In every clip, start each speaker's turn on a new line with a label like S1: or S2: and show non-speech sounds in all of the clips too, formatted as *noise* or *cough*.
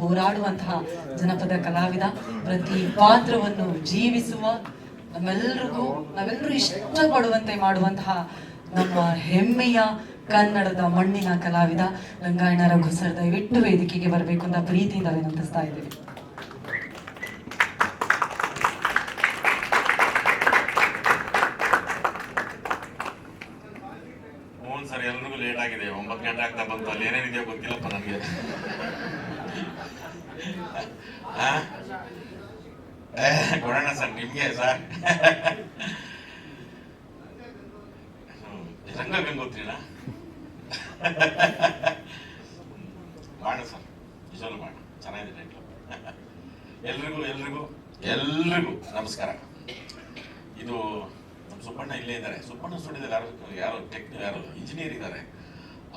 S1: ಹೋರಾಡುವಂತಹ ಜನಪದ ಕಲಾವಿದ, ಪ್ರತಿ ಪಾತ್ರವನ್ನು ಜೀವಿಸುವ ನಮ್ಮೆಲ್ಲರಿಗೂ ನಾವೆಲ್ಲರೂ ಇಷ್ಟಪಡುವಂತೆ ಮಾಡುವಂತಹ ನಮ್ಮ ಹೆಮ್ಮೆಯ ಕನ್ನಡದ ಮಣ್ಣಿನ ಕಲಾವಿದ ರಂಗಾಯಣ ರಘು ಸರ್, ದಯವಿಟ್ಟು ವೇದಿಕೆಗೆ ಬರಬೇಕು ಅಂತ ಪ್ರೀತಿಯಿಂದ ವಿನಂತಿಸ್ತಾ ಇದ್ದೀವಿ.
S2: ಸರ್, ಎಲ್ರಿಗೂ ಲೇಟ್ ಆಗಿದೆ. ಒಂಬತ್ತು ಗಂಟೆ ಆಗ್ತಾ ಬಂತು. ಅಲ್ಲಿ ಏನೇನಿದೆಯೋ ಗೊತ್ತಿಲ್ಲಪ್ಪ ನನಗೆ ಕೊಡೋಣ ಸರ್, ನಿಮಗೆ ಸರ್. ರಂಗ ಗಂಗೋತ್ರಿನ ಮಾಡು ಸರ್ ನಿಜವಲ್ಲೂ ಮಾಡು. ಚೆನ್ನಾಗಿದೆ ಟೈಟ್ಲು ಎಲ್ರಿಗೂ ಎಲ್ರಿಗೂ ಎಲ್ರಿಗೂ ನಮಸ್ಕಾರ. ಇದು ನಮ್ಮ ಸುಬ್ಬಣ್ಣ ಇಲ್ಲೇ ಇದ್ದಾರೆ. ಸುಬ್ಬಣ್ಣ ಸ್ಟುಡಿಯೋದಲ್ಲಿ ಯಾರು ಯಾರು ಟೆಕ್ನಿಕ್ ಯಾರು ಇಂಜಿನಿಯರ್ ಇದ್ದಾರೆ.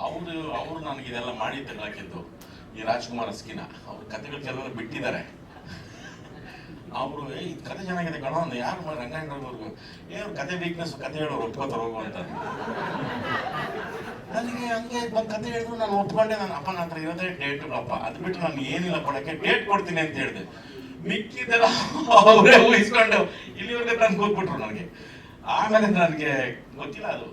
S2: ಅವರು ಅವರು ನನಗೆ ಇದೆಲ್ಲ ಮಾಡಿ ತಗೊಳಕಿದ್ದು ಈ ರಾಜ್ಕುಮಾರ್ ಸ್ಕಿನ. ಅವ್ರ ಕಥೆಗಳು ಕೆಲವರು ಬಿಟ್ಟಿದ್ದಾರೆ. ಅವರು ಈ ಕತೆ ಚೆನ್ನಾಗಿದೆ ಕಣೋ ಒಂದು ಯಾರು ರಂಗಾಯಣವ್ರಿಗೂ ಏ, ಅವ್ರ ಕತೆ ವೀಕ್ನೆಸ್ ಕತೆ ಹೇಳೋರು ಒಪ್ಕೋತಾರೆ, ಹೋಗು ಅಂತ. ನನಗೆ ಹಂಗೆ ಬಂದು ಕತೆ ಹೇಳಿದ್ರು ನಾನು ಒಪ್ಕೊಂಡೆ ನಾನು ಅಪ್ಪನ ಹತ್ರ. ಇರೋದೇ ಡೇಟ್ ಅಪ್ಪ. ಅದು ಬಿಟ್ಟು ನಾನು ಏನಿಲ್ಲ ಕೊಡಕ್ಕೆ. ಡೇಟ್ ಕೊಡ್ತೀನಿ ಅಂತ ಹೇಳಿದೆ. ಮಿಕ್ಕಿದ್ದೆಲ್ಲ ಅವರೇ ಊಹಿಸ್ಕೊಂಡು ಇಲ್ಲಿವರೆಗೆ ತಂದು ಕೂತ್ಬಿಟ್ರು ನನಗೆ. ಆಮೇಲೆ ನನಗೆ ಗೊತ್ತಿಲ್ಲ ಅದು.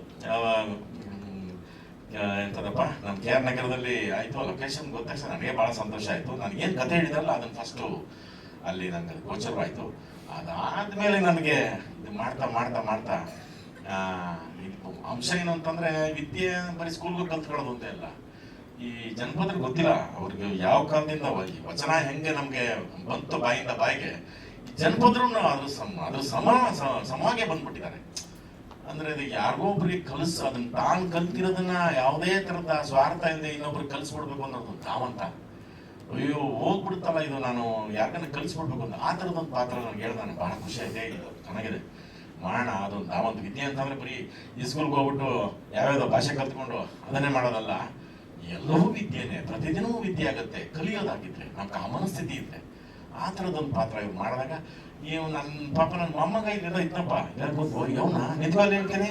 S2: ಎಂತದಪ್ಪ ನಮ್ಮ ಕೆ ಆರ್ ನಗರದಲ್ಲಿ ಆಯ್ತು ಲೊಕೇಶನ್ ಗೊತ್ತಾಗ ನನಗೆ ಬಹಳ ಸಂತೋಷ ಆಯ್ತು. ನನಗೆ ಏನು ಕತೆ ಹೇಳಿದಾರಲ್ಲ ಅದನ್ನ ಫಸ್ಟು ಅಲ್ಲಿ ನನಗೆ ಗೋಚರವಾಯಿತು. ಅದಾದ್ಮೇಲೆ ನನಗೆ ಇದು ಮಾಡ್ತಾ ಮಾಡ್ತಾ ಮಾಡ್ತಾ ಇದು ಅಂಶ ಏನು ಅಂತಂದ್ರೆ, ವಿದ್ಯೆ ಬರೀ ಸ್ಕೂಲ್ಗೂ ಕಲ್ತ್ಕೊಳ್ಳೋದು ಅಂತ ಇಲ್ಲ ಈ ಜನಪದರು ಗೊತ್ತಿಲ್ಲ, ಅವ್ರಿಗೆ ಯಾವ ಕಾಲದಿಂದ ವಚನ ಹೆಂಗೆ ನಮ್ಗೆ ಬಂತು ಬಾಯಿಂದ ಬಾಯಿಗೆ. ಜನಪದ್ರು ಅದು ಸಮ ಅದ್ರ ಸಮ ಸಮಾಗೆ ಬಂದ್ಬಿಟ್ಟಿದ್ದಾರೆ. ಅಂದ್ರೆ ಅದು ಯಾರಿಗೋ ಒಬ್ರಿಗೆ ಕಲಿಸ್ ಅದನ್ನ ತಾನು ಕಲ್ತಿರೋದನ್ನ ಯಾವುದೇ ತರದ ಸ್ವಾರ್ಥ ಇಲ್ಲದೆ ಇನ್ನೊಬ್ರಿಗೆ ಕಲಿಸ್ಬಿಡ್ಬೇಕು ಅನ್ನೋದು ತಾವಂತ. ಅಯ್ಯೋ, ಹೋಗ್ಬಿಡ್ತಲ್ಲ ಇದು ನಾನು ಯಾರನ್ನ ಕಲಿಸ್ಬಿಡ್ಬೇಕು ಅಂತ. ಆ ಥರದೊಂದು ಪಾತ್ರ ನನಗೆ ಹೇಳ್ದಾನೆ ಬಹಳ ಖುಷಿ ಆಯ್ತೆ. ಇದು ಚೆನ್ನಾಗಿದೆ. ಮಾಡೋಣ ಅದೊಂದು ತಾವಂತ ವಿದ್ಯೆ ಅಂತಂದ್ರೆ ಬರೀ ಈ ಸ್ಕೂಲ್ಗೆ ಹೋಗ್ಬಿಟ್ಟು ಯಾವ್ಯಾವ್ದೋ ಭಾಷೆ ಕಲ್ತ್ಕೊಂಡು ಅದನ್ನೇ ಮಾಡೋದಲ್ಲ. ಎಲ್ಲವೂ ವಿದ್ಯೆನೆ. ಪ್ರತಿದಿನವೂ ವಿದ್ಯೆ ಆಗುತ್ತೆ. ಕಲಿಯೋದಾಗಿದ್ರೆ. ನಮ್ಮ ಕಾಮನ ಸ್ಥಿತಿ ಇದ್ರೆ. ಆ ಥರದೊಂದು ಪಾತ್ರ. ಇವ್ರು ಮಾಡಿದಾಗ ನೀವು ನನ್ನ ಪಾಪ ನನ್ನ ಮೊಮ್ಮಗ ಇಲ್ಲೆಲ್ಲ ಇತ್ತಪ್ಪ ಹೇಳ್ಬೋದು ಇವನ ನಿಜವಾಗ್ಲೂ ಹೇಳ್ತೀನಿ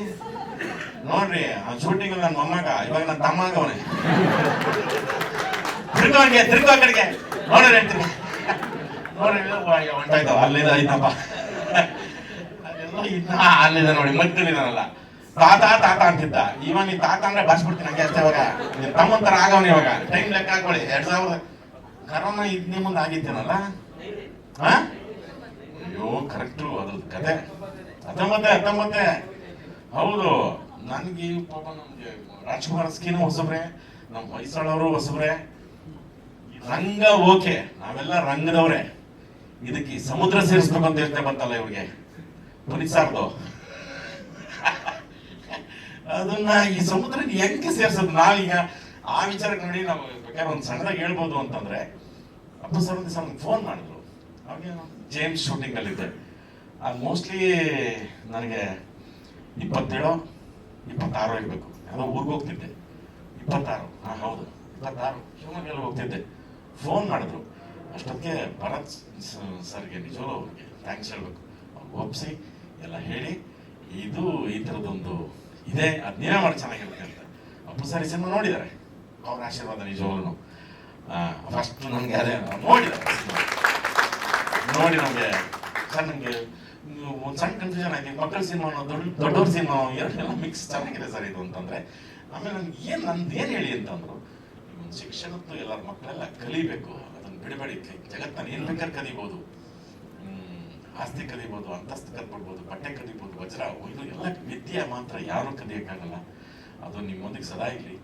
S2: ನೋಡ್ರಿ, ಆ ಶೂಟಿಂಗ್ ನನ್ನ ಮೊಮ್ಮಗ, ಇವಾಗ ನನ್ನ ತಮ್ಮಗ ಅವನೇ ತಿರ್ಗೋ ನೋಡ್ರಿ ಹೇಳ್ತೀನಿ. ನೋಡ್ರಿ ಹೊಂಟಾಯ್ತು. ಅಲ್ಲಿಂದ ಐತಪ್ಪ ಅದೆಲ್ಲ ಇದ್ದ ಅಲ್ಲಿದೆ ನೋಡಿ ಮಧ್ಯದಲ್ಲಿದಾನಲ್ಲ ತಾತ ತಾತ ಅಂತಿದ್ದ. ಇವ ನೀ ತಾತ ಅಂದ್ರೆ ಬರ್ಸ್ಬಿಡ್ತೀನಿ ಹಂಗೆ ಅಷ್ಟೇ ಇವಾಗ. ತಮ್ಮಂತರ ತರ ಆಗವನ ಇವಾಗ. ಟೈಮ್ ಲೆಕ್ಕ ಹಾಕೊಳ್ಳಿ ಎರಡ್ ಸಾವಿರದ ಕರೋನಾ ಇದ್ ಮುಂದೆ ಆಗಿತ್ತೇನಲ್ಲ? ಹಾ ಅಯ್ಯೋ ಕರೆಕ್ಟು ಅದ್ರದ್ದು ಕತೆ. ಹತ್ತೊಂಬತ್ತೆ ಹತ್ತೊಂಬತ್ತೆ. ಹೌದು. ನನಗೆ ಪಾಪ ನಮಗೆ ರಾಜ್ಕುಮಾರ್ ಸ್ಕೀನು ಹೊಸಬ್ರೆ ನಮ್ಮ ಹೊಯ್ಸಳವರು ಹೊಸಬ್ರೆ. ರಂಗ ಓಕೆ. ನಾವೆಲ್ಲ ರಂಗದವ್ರೆ. ಇದಕ್ಕೆ ಸಮುದ್ರ ಸೇರಿಸ್ಬೇಕು ಅಂತ ಯೋಚನೆ ಬಂತಲ್ಲ ಇವ್ರಿಗೆ. ಪುಲಿಸಾರ್ದು ಅದನ್ನ ಈ ಸಮುದ್ರ ಹೆಂಗೆ ಸೇರ್ಸೋದು? ನಾವೀಗ ಆ ವಿಚಾರಕ್ಕೆ ನೋಡಿ ನಾವು ಬೇಕಾದ್ರೆ ಒಂದು ಸಣ್ಣದಾಗಿ ಹೇಳ್ಬೋದು ಅಂತಂದ್ರೆ ಅಪ್ಪ ಸರ್ ಒಂದು ಫೋನ್ ಮಾಡಿದ್ರು. ಜೇಮ್ಸ್ ಶೂಟಿಂಗ್ ಅಲ್ಲಿದ್ದೆ ಅದು ಮೋಸ್ಟ್ಲಿ ನನಗೆ ಇಪ್ಪತ್ತೇಳು, ಇಪ್ಪತ್ತಾರು ಇರಬೇಕು. ಯಾವುದೋ ಊರಿಗೆ ಹೋಗ್ತಿದ್ದೆ. ಇಪ್ಪತ್ತಾರು. ಹಾಂ, ಹೌದು. ಇಪ್ಪತ್ತಾರು. ಶಿವಮೊಗ್ಗಲ್ಲಿ ಹೋಗ್ತಿದ್ದೆ. ಫೋನ್ ಮಾಡಿದ್ರು. ಅಷ್ಟೊತ್ತಿಗೆ ಭರತ್ ಸರ್ಗೆ, ನಿಜವಾಗ್ಲೂ ಅವ್ರಿಗೆ ಥ್ಯಾಂಕ್ಸ್ ಹೇಳ್ಬೇಕು. ಅವ್ರು ಒಪ್ಸಿ, ಎಲ್ಲ ಹೇಳಿ, ಇದು ಈ ಥರದೊಂದು ಇದೆ. ಅದು ನೀನೇ ಮಾಡಿ, ಚೆನ್ನಾಗಿರುತ್ತೆ ಅಂತ. ಅಪ್ಪು ಸರ್ ಈ ಸಿನಿಮಾ ನೋಡಿದ್ದಾರೆ. ಅವ್ರ ಆಶೀರ್ವಾದ ನಿಜವಾಗ್ಲೂ ಫಸ್ಟ್ ನನಗೆ ಅದೇ ನೋಡಿದ್ದಾರೆ ನೋಡಿ ನಮಗೆ ಸರ್ ಒಂದು ಸಣ್ಣ ಕನ್ಫ್ಯೂಷನ್ ಆಯ್ತು ಮಕ್ಕಳ ಸಿನಿಮಾ ದೊಡ್ಡ ದೊಡ್ಡವ್ರ ಸಿನಿಮಾ ಎರಡೆಲ್ಲ ಮಿಕ್ಸ್ ಚೆನ್ನಾಗಿದೆ ಸರ್ ಇದು ಅಂತಂದ್ರೆ ಆಮೇಲೆ ನನ್ಗೆ ಏನು ನಂದು ಏನು ಹೇಳಿ ಅಂತಂದ್ರು ಒಂದು ಶಿಕ್ಷಣದ್ದು ಎಲ್ಲರ ಮಕ್ಕಳೆಲ್ಲ ಕಲಿಬೇಕು ಅದನ್ನು ಬಿಡಬೇಡಿ ಜಗತ್ತನ್ನು ಏನು ಬೇಕಾದ್ರೆ ಕಲಿಬೋದು ಆಸ್ತಿ ಕಲಿಬೋದು ಅಂತಸ್ತು ಕಲ್ಬಿಡ್ಬೋದು ಬಟ್ಟೆ ಕಲಿಬೋದು ವಜ್ರ ಇದು ಎಲ್ಲ ವಿದ್ಯೆ ಮಾತ್ರ ಯಾರೂ ಕಲಿಯೋಕ್ಕಾಗಲ್ಲ ಅದು ನಿಮ್ಮೊಂದಿಗೆ ಸದಾ ಇರಲಿ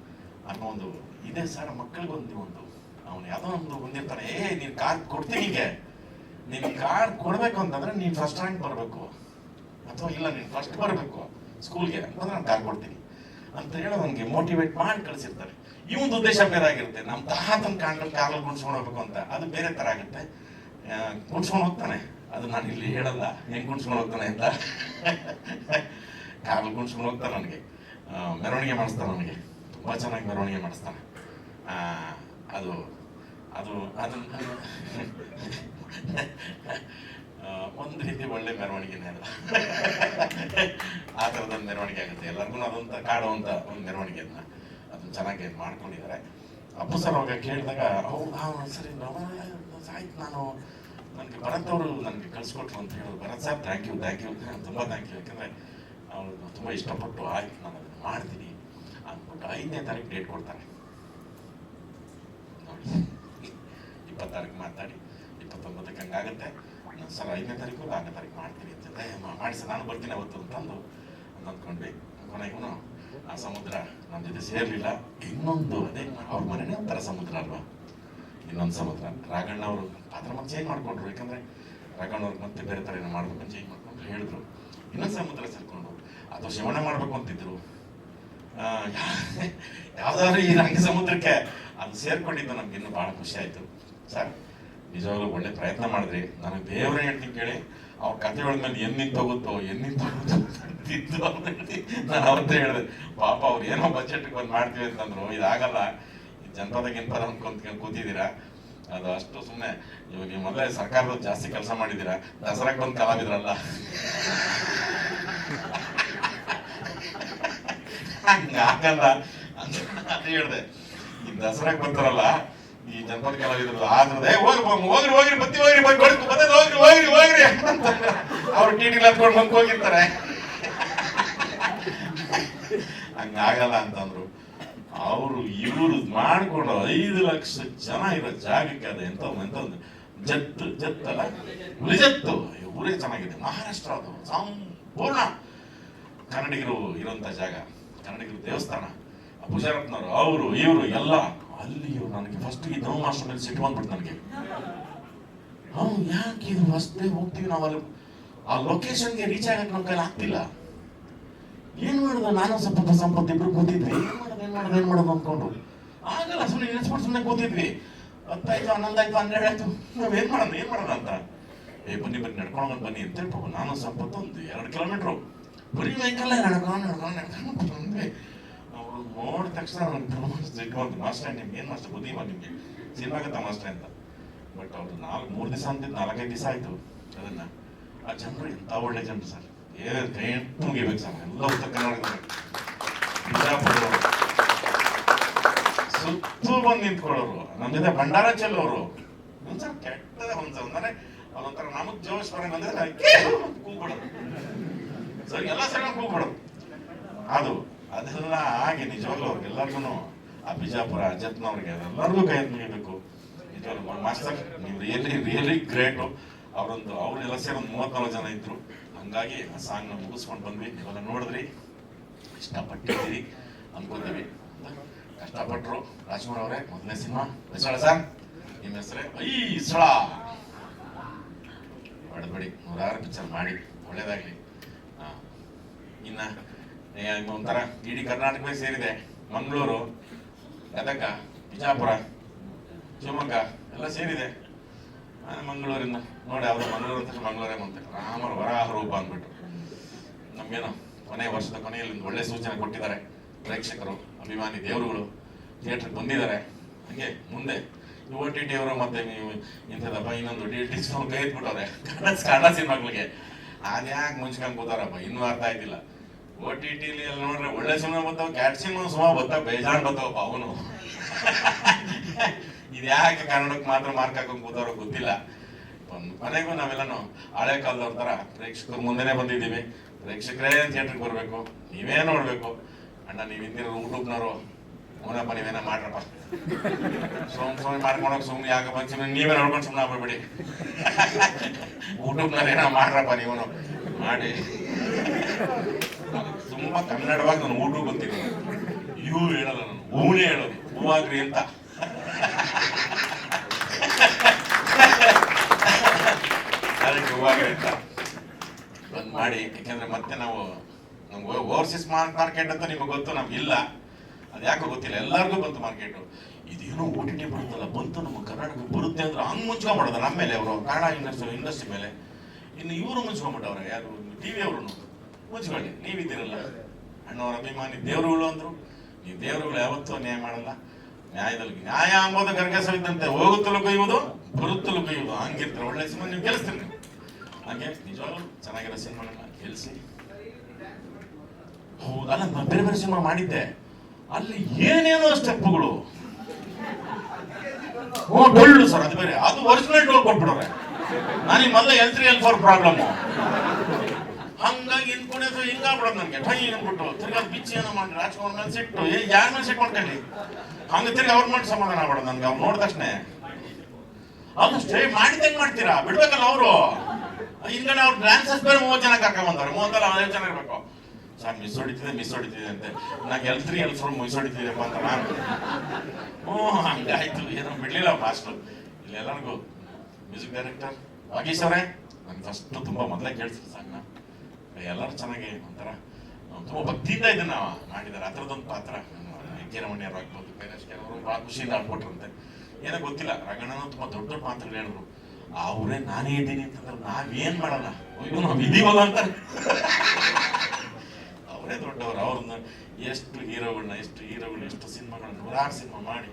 S2: ಅನ್ನೋ ಒಂದು ಇದೆ ಸರ್ ಮಕ್ಕಳಿಗೊಂದು ಒಂದು ಅವನು ಯಾವುದೋ ಒಂದು ಹೊಂದಿರ್ತಾನೆ ಏ ನೀನು ಕಾರ್ ಕೊಡ್ತೀನಿ ಹೀಗೆ ನೀನು ಕಾರ್ಡ್ ಕೊಡ್ಬೇಕು ಅಂತಂದ್ರೆ ನೀನು ಫಸ್ಟ್ ರ್ಯಾಂಕ್ ಬರಬೇಕು. ಅಥವಾ ಇಲ್ಲ, ನೀನು ಫಸ್ಟ್ ಬರಬೇಕು. ಸ್ಕೂಲ್ಗೆ ಅಂತಂದ್ರೆ ನಾನು ಕಾರ್ ಕೊಡ್ತೀನಿ. ಅಂತ ಹೇಳಿ ಅವನಿಗೆ ಮೋಟಿವೇಟ್ ಮಾಡಿ ಕಳಿಸಿರ್ತಾರೆ. ಒಂದು ಉದ್ದೇಶ ಬೇರೆ ಆಗಿರುತ್ತೆ. ನಮ್ಮ ತಾತನ ಕಾಂಡ್ ಕಾರಲ್ಲಿ ಗುಣಿಸ್ಕೊಂಡು ಹೋಗ್ಬೇಕು ಅಂತ. ಅದು ಬೇರೆ ತರ ಆಗುತ್ತೆ. ಗುಣಿಸ್ಕೊಂಡು ಹೋಗ್ತಾನೆ. ಅದು ನಾನು ಇಲ್ಲಿ ಹೇಳಲ್ಲ. ಹೆಂಗ್ ಗುಣಿಸ್ಕೊಂಡು ಹೋಗ್ತಾನೆ ಅಂತ. ಕಾರ್ ಗುಣಿಸ್ಕೊಂಡು ಹೋಗ್ತಾನೆ ನನಗೆ. ಮೆರವಣಿಗೆ ಮಾಡಿಸ್ತಾನೆ ನನಗೆ. ತುಂಬಾ ಚೆನ್ನಾಗಿ ಮೆರವಣಿಗೆ ಮಾಡಿಸ್ತಾನೆ. ಅದು ಅದು, ಅದನ್ನ *laughs* ಒಂದು ರೀತಿ ಒಳ್ಳೆ ಮೆರವಣಿಗೆನೇ ಅಲ್ಲ ಆ ಥರದೊಂದು ಮೆರವಣಿಗೆ ಆಗುತ್ತೆ. ಎಲ್ಲರಿಗೂ ಅದೊಂದು ಕಾಡುವಂಥ ಒಂದು ಮೆರವಣಿಗೆಯನ್ನು ಅದನ್ನ ಚೆನ್ನಾಗಿ ಮಾಡ್ಕೊಂಡಿದ್ದಾರೆ. ಅಪ್ಪು ಸರ್ ಅವಾಗ ಕೇಳಿದಾಗ ಅವ್ರು ಸರಿ ಆಯ್ತು ನಾನು, ನನಗೆ ಭರತ್ ಅವರು ನನಗೆ ಕಳಿಸ್ಕೊಟ್ರು ಅಂತ ಹೇಳಿದ್ರು Bharat sir thank you thank you ತುಂಬ ಥ್ಯಾಂಕ್ ಯು ಯಾಕಂದರೆ ಅವ್ರು ತುಂಬ ಇಷ್ಟಪಟ್ಟು, ಆಯ್ತು, ನಾನು ಅದನ್ನು ಮಾಡ್ತೀನಿ. ಅಂದ್ಬಿಟ್ಟು ಐದನೇ ತಾರೀಕು ಡೇಟ್ ಕೊಡ್ತಾರೆ. ನೋಡಿ, ಇಪ್ಪತ್ತಾರಕ್ಕೆ ಮಾತಾಡಿ. ಇಪ್ಪತ್ತೊಂಬತ್ತಕ್ಕೆ ಆಗುತ್ತೆ ಸರ್ ಐದನೇ ತಾರೀಕು, ಆರನೇ ತಾರೀಕು ಮಾಡ್ತೀನಿ ಅಂತ ಮಾಡಿ ಸರ್, ನಾನು ಬರ್ತೀನಿ ಅವತ್ತು ಅಂತಂದು ಅಂದ್ಕೊಂಡ್ವಿ. ಕೊನೆಗೂ ಆ ಸಮುದ್ರ ನಮ್ಮ ಜೊತೆ ಸೇರಲಿಲ್ಲ. ಇನ್ನೊಂದು ಅದೇ, ಅವ್ರ ಮನೆಯೇ ಒಂಥರ ಸಮುದ್ರ ಅಲ್ವಾ? ಇನ್ನೊಂದು ಸಮುದ್ರ. ರಾಘಣ್ಣ ಅವರು ಪಾತ್ರ ಮತ್ತೆ ಚೇಂಜ್ ಮಾಡ್ಕೊಂಡ್ರು. ಯಾಕಂದ್ರೆ ರಾಘಣ್ಣ ಅವ್ರಿಗೆ ಮತ್ತೆ ಬೇರೆ ಥರ ಏನೋ ಮಾಡ್ಬೇಕು ಚೇಂಜ್ ಮಾಡ್ಕೊಂಡು ಹೇಳಿದ್ರು. ಇನ್ನೊಂದು ಸಮುದ್ರ ಸೇರ್ಕೊಂಡು ಅಥವಾ ಶಿವಣ್ಣ ಮಾಡ್ಬೇಕು, ಅಂತಿದ್ರು. ಯಾವ್ದಾದ್ರು ಈ ರಂಗ ಸಮುದ್ರಕ್ಕೆ ಅದು ಸೇರ್ಕೊಂಡಿದ್ದು ನಮ್ಗೆ ಇನ್ನೂ ಬಹಳ ಖುಷಿ ಆಯ್ತು. ಸರ್ ನಿಜವಾಗ್ಲೂ ಒಳ್ಳೆ ಪ್ರಯತ್ನ ಮಾಡಿದ್ರಿ. ನನಗೆ ದೇವ್ರ ಹೇಳ್ತೀನಿ ಕೇಳಿ, ಅವ್ರ ಕತೆ ಮೇಲೆ ಎನ್ ನಿಂತೋಗುತ್ತೋ ತಗುತ್ತೋ ನಿಂತೋಗುತ್ತೋ ಅಂತಿದ್ದು. ನಾನು ಅವತ್ತೇ ಹೇಳಿದೆ, ಪಾಪ ಅವ್ರು ಏನೋ ಬಜೆಟ್ ಬಂದು ಮಾಡ್ತೀವಿ ಅಂತಂದ್ರು, ಇದಾಗಲ್ಲ. ಜನಪದ ಗಿನ್ಪದ ಅನ್ಕೊಂತ ಕೂತಿದ್ದೀರಾ? ಅದು ಅಷ್ಟು ಸುಮ್ಮನೆ ಇವಾಗ ನೀವು ಮೊದಲೇ ಸರ್ಕಾರದ ಜಾಸ್ತಿ ಕೆಲಸ ಮಾಡಿದ್ದೀರಾ? ದಸರಾಗ ಬಂದು ಕಲಾವಿದ್ರಲ್ಲ. ಹಂಗಾಗಲ್ಲ. ಅಂತ ಹೇಳಿದೆ ಹೇಳ್ದೆ. ಈ ದಸರಾಕ್ ಬರ್ತಾರಲ್ಲ ಈ ಜನಪದ ಕಲಾವಿದರು ಆದ್ರೆ ಹೋಗಿ ಹೋಗ್ರಿ ಹೋಗ್ರಿ, ಬತ್ತಿ ಹೋಗ್ರಿ ಬಂದು ಕೊಡ್ತು ಬಂದೆ ಹೋಗ್ರಿ ಹೋಗ್ರಿ ಹೋಗ್ರಿ ಅವ್ರು ಟಿ ಟಿಲ್ ಹತ್ಕೊಂಡು ಬಂದು ಹೋಗಿರ್ತಾರೆ. ಹಂಗಾಗಲ್ಲ ಅಂತಂದ್ರು. ಅವರು ಇವರು ಮಾಡ್ಕೊಂಡು ಐದು ಲಕ್ಷ ಜನ ಇರೋ ಜಾಗಕ್ಕೆ ಅದು ಎಂತ ಎಂತ ಒಂದು ಜತ್ ಜತ್ ಅಲ್ಲ? ಉಳಿಜತ್ತು ಊರೇ ಚೆನ್ನಾಗಿದೆ. ಮಹಾರಾಷ್ಟ್ರ ಅದು ಸಂಪೂರ್ಣ ಕನ್ನಡಿಗರು ಇರುವಂತ ಜಾಗ. ಕನ್ನಡಿಗರು ದೇವಸ್ಥಾನ. ಪುಜಾರತ್ನವರು, ಅವರು, ಇವರು ಎಲ್ಲ ಅಲ್ಲಿ ಇವ್ರು ನನಗೆ ಫಸ್ಟ್ ಈ ಧರ್ಮ ಮಾಸ್ಟರ್ ಮೇಲೆ ಸಿಟ್ಟು ಬಂದ್ಬಿಡ್ತು ನನಗೆ. ಹ್ಞೂ ಯಾಕೆ ಇದು ಫಸ್ಟ್ ಹೋಗ್ತೀವಿ ನಾವು ಅಲ್ಲಿ ಆ ಲೊಕೇಶನ್ಗೆ ರೀಚ್ ಆಗಕ್ಕೆ ನಮ್ಮ ಕೈಲಿ ಆಗ್ತಿಲ್ಲ. ಏನ್ ಮಾಡೋದು? ನಾನು ಸ್ವಲ್ಪ ಸಂಪತ್ತು ಇಬ್ರು ಕೂತಿದ್ವಿ. ಏನ್ ಮಾಡೋದು? ಏನ್ ಮಾಡೋದು? ಅಂದ್ಕೊಂಡು. ಆಗಲ್ಲ ಸುಮ್ಮನೆ ನೆನೆಸ್ಬಿಟ್ಟು ಸುಮ್ಮನೆ ಕೂತಿದ್ವಿ. ಹತ್ತಾಯ್ತು, ಹನ್ನೊಂದಾಯ್ತು ಹನ್ನೆರಡು ಆಯ್ತು ನಾವ್ ಏನು ಮಾಡೋದು? ಏನ್ ಮಾಡೋದು ಅಂತ. ಏ, ಬನ್ನಿ ಬನ್ನಿ, ನಡ್ಕೊಂಡು ಬನ್ನಿ ಅಂತ ಹೇಳ್ಬೋದು ನಾನು ಸಂಪತ್ತು ಒಂದು ಎರಡು ಕಿಲೋಮೀಟ್ರು ಬರೀ ವೆಹಿಕಲ್ ನಡ್ಕೊಂಡು ನಡ್ಕೊಂಡು ನಡ್ಕೊಂಡು ಅವ್ರು ನೋಡಿದ ತಕ್ಷಣ ನನಗೆ ಸಿಟ್ಟು ಬಂತು ಮಾಸ್ಟರ್ ನಿಮ್ಗೆ, ಏನು ಮಾಸ್ಟರ್ ಬುದ್ಧಿ ಬಾ ನಿಮ್ಗೆ. ಸಿನಿಮಾಗತ್ತ ಮಾಸ್ಟರ್ ಅಂತ ಬಟ್ ಅವ್ರು ನಾಲ್ಕು, ಮೂರು ದಿವಸ ಅಂತಿದ್ದು ನಾಲ್ಕೈದು ದಿವಸ ಆಯ್ತು ಅದನ್ನ. ಆ ಜನರು ಎಂತ ಒಳ್ಳೆ ಜನರು ಸರ್. ಏ ಕೈ ಮುಗಿಬೇಕು ಸರ್. ಎಲ್ಲ ಉತ್ತರ ಕರ್ನಾಟಕದ ಸುತ್ತು ಬಂದು ನಿಂತ್ಕೊಳ್ಳೋರು. ನಮ್ಮ ಜೊತೆ ಭಂಡಾರ ಚೆಲ್ಲೋರು. ಒಂದ್ಸಲ ಕೆಟ್ಟದ ಒಂದ್ಸಲ ಅಂದರೆ ಅದೊಂಥರ ನಮಗ್ ಜೋಶ್ ಬರಂಗ್ ಬಂದ್ರೆ ಕೂಗ್ಬಿಡೋದು ಸೊ ಎಲ್ಲ ಸರಿ ಕೂಗ್ಬಿಡೋದು ಅದು. ಅದೆಲ್ಲ ಆಗಿ ನಿಜವಾಗ್ಲೂ ಅವ್ರಿಗೆಲ್ಲರಿಗೂ ಆ ಬಿಜಾಪುರ ಅಜತ್ನವ್ರಿಗೆ ಎಲ್ಲರಿಗೂ ಕೈ ಮುಗಿಬೇಕು. ನಿಜವಾಗ್ಲೂ ಮಾಸ್ಟರ್, ನೀವು ರಿಯಲಿ ರಿಯಲಿ ಗ್ರೇಟು ಅವರೊಂದು ಅವರೆಲ್ಲ ಸೇರಿ ಒಂದು ಮೂವತ್ನಾಲ್ಕು ಜನ ಇದ್ರು. ಹಂಗಾಗಿ ಆ ಸಾಂಗ್ನ ಮುಗಿಸ್ಕೊಂಡು ಬಂದ್ವಿ. ನೀವೆಲ್ಲ ನೋಡಿದ್ರಿ. ಇಷ್ಟಪಟ್ಟಿದ್ದೀರಿ. ಅನ್ಕೊಂತೀವಿ. ಕಷ್ಟಪಟ್ಟರು ರಾಜ್ಕುಮಾರ್ ಅವರೇ, ಮೊದಲನೇ ಸಿನಿಮಾ. ಹೆಸಳ ಸರ್ ನಿಮ್ಮ ಹೆಸರೇ? ಐ ಸಳ ಹೊಡೆದ್ಬೇಡಿ. ನೂರಾರು ಪಿಕ್ಚರ್ ಮಾಡಿ. ಒಳ್ಳೇದಾಗ್ಲಿ. ಇನ್ನು ಒಂಥರ ಇಡೀ ಕರ್ನಾಟಕವೇ ಸೇರಿದೆ. ಮಂಗಳೂರು, ಗದಗ, ಬಿಜಾಪುರ, ಶಿವಮೊಗ್ಗ ಎಲ್ಲ ಸೇರಿದೆ. ಮಂಗಳೂರಿಂದ. ನೋಡಿ, ಅವರು ಮಂಗಳೂರು ಅಂತ ಮಂಗಳೂರೇ ಬಂತಾರೆ ರಾಮರ ವರಾಹ ರೂಪ ಅಂದ್ಬಿಟ್ಟು. ನಮ್ಗೇನು, ಕೊನೆ ವರ್ಷದ ಕೊನೆಯಲ್ಲಿ ಒಂದು ಒಳ್ಳೆ ಸೂಚನೆ ಕೊಟ್ಟಿದ್ದಾರೆ. ಪ್ರೇಕ್ಷಕರು, ಅಭಿಮಾನಿ ದೇವರುಗಳು, ಥಿಯೇಟ್ರಿಗೆ ಬಂದಿದ್ದಾರೆ. ಹಾಗೆ ಮುಂದೆ ಓ ಟಿ ಟಿ ಅವರು ಮತ್ತೆ ಇಂಥದಪ್ಪ ಇನ್ನೊಂದು ಡಿ ಟಿ ಕೈ ಎತ್ಬಿಟ್ಟವ್ರೆ. ಕನ್ನಡ ಕನ್ನಡ ಸಿನಿಮಾಗಳಿಗೆ. ಅದ್ಯಾಕೆ ಮುಂಚ್ಕೊಂಡ್ ಕೂತಾರಪ್ಪ? ಇನ್ನೂ ಅರ್ಥ ಆಯ್ತಿಲ್ಲ. ಓ ಟಿ ಟಿಲಿ ಎಲ್ಲ ನೋಡ್ರೆ ಒಳ್ಳೆ ಸಿನಿಮಾ ಬರ್ತಾವ ಕ್ಯಾಟ್ ಸಿನಿಮಾ ಸುಮಾ ಬರ್ತಾವ ಬೇಜಾನ್ ಬರ್ತಾವಪ್ಪ ಅವನು. *laughs* ಇದ್ಯಾಕೆ ಕನ್ನಡಕ್ಕೆ ಮಾತ್ರ ಮಾರ್ಕ್ ಹಾಕೊಂಡ್ ಕೂತಾರೋ ಗೊತ್ತಿಲ್ಲ. ಕೊನೆಗೂ ನಾವೆಲ್ಲನು ಹಳೆ ಕಾಲದವ್ರ ತರ ಪ್ರೇಕ್ಷಕರು ಮುಂದೆನೆ ಬಂದಿದ್ದೀವಿ. ಪ್ರೇಕ್ಷಕರೇ ಥಿಯೇಟರ್ಗೆ ಬರಬೇಕು ನೀವೇ ನೋಡ್ಬೇಕು. ಅಣ್ಣ ನೀವು ಹಿಂದಿರೋ ಯೂಟ್ಯೂಬ್ನವರು ಅವನಪ್ಪ ನೀವೇನ ಮಾಡ್ರಪ್ಪ. *laughs* ಸೋಮ್ ಸುಮ್ಮನೆ ಮಾಡ್ಕೊಂಡೋಗಿ ಸುಮ್ಮನೆ ಯಾಕೆ ಬಂದು ಸುಮ್ಮನೆ ನೀವೇ ನೋಡ್ಕೊಂಡು ಸುಮ್ಮನೆ ಆಗ್ಬಿಡ್ಬಿಡಿ. *laughs* ಯೂಟ್ಯೂಬ್ನಲ್ಲಿ ಏನೋ ಮಾಡ್ರಪ್ಪ ನೀವನು. ಮಾಡಿ. ತುಂಬಾ ಕನ್ನಡವಾಗಿ ನಾನು ಊಟ ಗೊತ್ತಿಲ್ಲ ಇವು ಹೇಳಲ್ಲ ನಾನು. ಹೂನೇ ಹೇಳೋದು. ಹೂವಾಗ್ರಿ ಅಂತ. ಅದಕ್ಕೆ ಹೂವಾಗ್ರಿ ಅಂತ. ಬಂದ್ ಮಾಡಿ. ಯಾಕೆಂದ್ರೆ ಮತ್ತೆ ನಾವು ನಮ್ಗೆ ಓವರ್ಸೀಸ್ ಮಾರ್ಕೆಟ್ ಅಂತ ನಿಮಗೆ ಗೊತ್ತು, ನಮ್ಗೆ ಇಲ್ಲ. ಅದು ಯಾಕೋ ಗೊತ್ತಿಲ್ಲ. ಎಲ್ಲರಿಗೂ ಬಂತು ಮಾರ್ಕೆಟ್ ಇದೇನೋ ಓ ಟಿ ಟಿ ಬರುತ್ತಲ್ಲ, ಬಂತು ನಮ್ಮ ಕರ್ನಾಟಕ ಬರುತ್ತೆ ಅಂದ್ರೆ ಹಂಗ್ ಮುಂಚ್ಕೊಂಡ್ಬಿಡೋದು ನಮ್ಮ ಮೇಲೆ ಅವರು? ಕನ್ನಡ ಇಂಡಸ್ಟ್ರಿ ಇಂಡಸ್ಟ್ರಿ ಮೇಲೆ. ಇನ್ನು ಇವರು ಮುಂಚ್ಕೊಂಡ್ಬಿಟ್ಟವ್ರೆ, ಯಾರು? ಟಿವಿ ಅವರು ಮುಂಚ್ಕೊಳ್ಳಿ. ನೀವಿದ್ದೀರಲ್ಲ? ಅಣ್ಣವರ ಅಭಿಮಾನಿ ದೇವರುಗಳು ಅಂದ್ರು. ನೀವು ದೇವರುಗಳು ಯಾವತ್ತೂ ನ್ಯಾಯ ಮಾಡಲ್ಲ. ನ್ಯಾಯದಲ್ಲಿ ನ್ಯಾಯ ಅಂಬೋದು ಗರ್ಗಸವಿದ್ದಂತೆ ಹೋಗುತ್ತಲೂ ಕೊಯ್ಯುವುದು, ಬರುತ್ತಲೂ ಕೊಯ್ಯುವುದು. ಹಂಗಿರ್ತಾರೆ? ಒಳ್ಳೆ ಸಿನಿಮಾ ನೀವು ಕೇಳಿಸ್ತೀನಿ ಹಾಗೆ ನಿಜವಾಗ್ಲೂ ಚೆನ್ನಾಗಿರೋ ಸಿನಿಮಾ ಕೇಳಿಸಿ. ಹೌದಲ್ಲ ನಾನು ಬೇರೆ ಬೇರೆ ಸಿನಿಮಾ ಮಾಡಿದ್ದೆ. ಅಲ್ಲಿ ಏನೇನೋ ಸ್ಟೆಪ್ಗಳು ಹ್ಞೂ ಡೊಳ್ಳು ಸರ್, ಅದು ಬೇರೆ. ಅದು ಒರಿಜಿನಲ್ ಕೊಟ್ಬಿಡೋರೆ. ನನಗೆ ಮೊದಲು L three L four problem ಹಂಗಾಗಿ ಇನ್ಕೊನೆದು ಹಿಂಗಾಗ್ಬಿಡೋದು ನಮ್ಗೆ. ಠೈ ಅಂದ್ಬಿಟ್ಟು ತಿರ್ಗಾ ಬಿಚ್ಚಿ ಏನೋ ಮಾಡಿ ರಾಜ್ಕುಮಾರ್ ಮೇಲೆ ಸಿಟ್ಟು. ಏ, ಯಾರ ಮೇಲೆ ಸಿಟ್ಟು ಹಂಗ ತಿರ್ಗಿ ಅವ್ರ ಮಾಡಿ ಸಮಾಧಾನ ಆಗ್ಬಿಡೋದು ನನ್ಗೆ. ಅವ್ರು ನೋಡಿದ ತಕ್ಷಣ. ಅವ್ನು ಸ್ಟೇ ಮಾಡಿದಂಗೆ ಮಾಡ್ತೀರಾ? ಬಿಡ್ಬೇಕಲ್ಲ ಅವರು. ಹಿಂಗಡೆ ಅವ್ರು ಡ್ಯಾನ್ಸಸ್ ಬೇರೆ ಮೂವತ್ತು ಜನ ಕರ್ಕೊಂಡ್ ಬಂದಾರೆ ಮೂವತ್ತಲ್ಲ ಐವತ್ತು ಜನ ಇರ್ಬೇಕು. ಸರ್, ಮಿಸ್ ಹೊಡಿತಿದೆ ಮಿಸ್ ಹೊಡಿತಿದೆ ಅಂತೆ. ನಂಗೆ L three L four miss ಹೊಡಿತಿದೆಪ್ಪ ಅಂತ ನಾನು. ಹ್ಞೂ ಹಂಗಾಯ್ತು ಏನೋ ಬಿಡ್ಲಿಲ್ಲ ಫಾಸ್ಟ್ ಇಲ್ಲಿ ಎಲ್ಲರಿಗೂ ಮ್ಯೂಸಿಕ್ ಡೈರೆಕ್ಟರ್ ವಾಗೀಶ್ ಅವರೇ, ನಾನು ಫಸ್ಟ್ ತುಂಬ ಮೊದಲೇ ಕೇಳ್ತೀನಿ ಸಾಂಗ್ನ ಎಲ್ಲರೂ ಚೆನ್ನಾಗಿ ಒಂಥರ ತುಂಬ ಭಕ್ತಿಯಿಂದ ಇದನ್ನ ಮಾಡಿದ್ದಾರೆ. ಆ ಪಾತ್ರ ಕೀರಮಣಿಯರು ಆಗ್ಬೋದು, ಕೈಲಾಶ್ ಅವರು ಭಾಳ ಖುಷಿಯಿಂದ ಆಗ್ಬಿಟ್ರಂತೆ ಏನೋ ಗೊತ್ತಿಲ್ಲ ರಂಗಣ್ಣನೂ ತುಂಬಾ ದೊಡ್ಡ ದೊಡ್ಡ ಮಾತುಗಳು ಹೇಳಿದ್ರು. ಅವರೇ ನಾನೇ ಇದ್ದೀನಿ ಅಂತಂದ್ರೆ ನಾವೇನ್ ಮಾಡಲ್ಲ? ಅಯ್ಯೋ, ನಾವು ಇದೀವಲ್ಲ ಅಂತ *laughs* ಅವರೇ ದೊಡ್ಡವರು, ಅವ್ರನ್ನ ಎಷ್ಟು ಹೀರೋಗಳನ್ನ, ಎಷ್ಟು ಹೀರೋಗಳು, ಎಷ್ಟು ಸಿನಿಮಾಗಳನ್ನ ನೂರಾರು ಸಿನಿಮಾ ಮಾಡಿ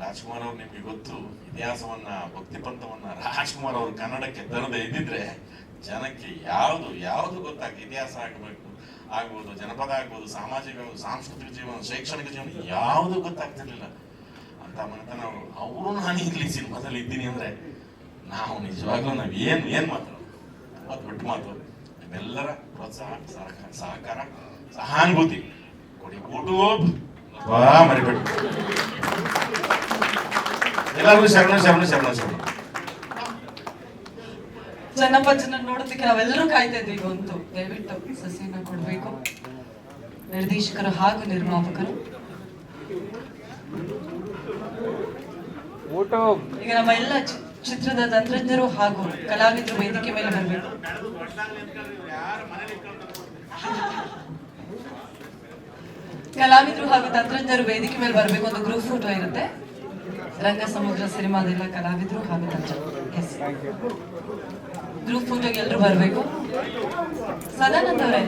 S2: ರಾಜ್ಕುಮಾರ್ ಅವ್ರು ನಿಮ್ಗೆ ಗೊತ್ತು, ಇತಿಹಾಸವನ್ನ ಭಕ್ತಿ ಪಂಥವನ್ನ ರಾಜ್ಕುಮಾರ್ ಅವರು ಕನ್ನಡಕ್ಕೆ ತರದೆ ಇದ್ದಿದ್ರೆ ಜನಕ್ಕೆ ಯಾವುದು ಯಾವುದು ಗೊತ್ತಾಗ ಇತಿಹಾಸ ಆಗಬೇಕು, ಆಗ್ಬೋದು, ಜನಪದ ಆಗ್ಬೋದು, ಸಾಮಾಜಿಕ ಸಾಂಸ್ಕೃತಿಕ ಜೀವನ, ಶೈಕ್ಷಣಿಕ ಜೀವನ, ಯಾವುದು ಗೊತ್ತಾಗ್ತಿರ್ಲಿಲ್ಲ. ಅಂತ ಮನೆತನ ಅವರು ಅವರು ನಾನು ಇಲ್ಲಿ ಸಿನಿಮಾದಲ್ಲಿ ಇದ್ದೀನಿ ಅಂದ್ರೆ ನಾವು ನಿಜವಾಗ್ಲೂ ನಾವು ಏನು, ಏನ್ ಮಾತು ತುಂಬಾ ದೊಡ್ಡ ಮಾತು. ನಿಮ್ಮೆಲ್ಲರ ಪ್ರೋತ್ಸಾಹ, ಸಹಕಾರ ಸಹಕಾರ, ಸಹಾನುಭೂತಿ. ಕೊಡಿ ಬಾ ಮರಿಬೇಡಿ. ಎಲ್ಲರಿಗೂ ಶರಣ ಶರಣ ಶರಣ ಶರಣ.
S1: ಜನ ನೋಡೋದಕ್ಕೆ ನಾವೆಲ್ಲರೂ ಕಾಯ್ತಾ ಇದ್ವಿ ಇವತ್ತು ದಯವಿಟ್ಟು ಸಸಿಯನ್ನ ಕೊಡಬೇಕು. ನಿರ್ದೇಶಕರು ಹಾಗೂ ನಿರ್ಮಾಪಕರು. ಈಗ ನಮ್ಮ ಎಲ್ಲ ಚಿತ್ರದ ತಂತ್ರಜ್ಞರು ಹಾಗೂ ಕಲಾವಿದರು ವೇದಿಕೆ ಮೇಲೆ ಬರಬೇಕು. ಕಲಾವಿದರು ಹಾಗೂ ತಂತ್ರಜ್ಞರು ವೇದಿಕೆ ಮೇಲೆ ಬರಬೇಕು ಒಂದು ಗ್ರೂಪ್ ಫೋಟೋ ಇರುತ್ತೆ. ರಂಗ ಸಮುದ್ರ ಸಿನಿಮಾದೆಲ್ಲ ಕಲಾವಿದರು ಹಾಗೂ ಎಸ್ ಗ್ರೂಪ್ ಫೋಟೋಗೆ ಎಲ್ಲರೂ ಬರಬೇಕು? ಸದಾನಂದ ಅವರೇ.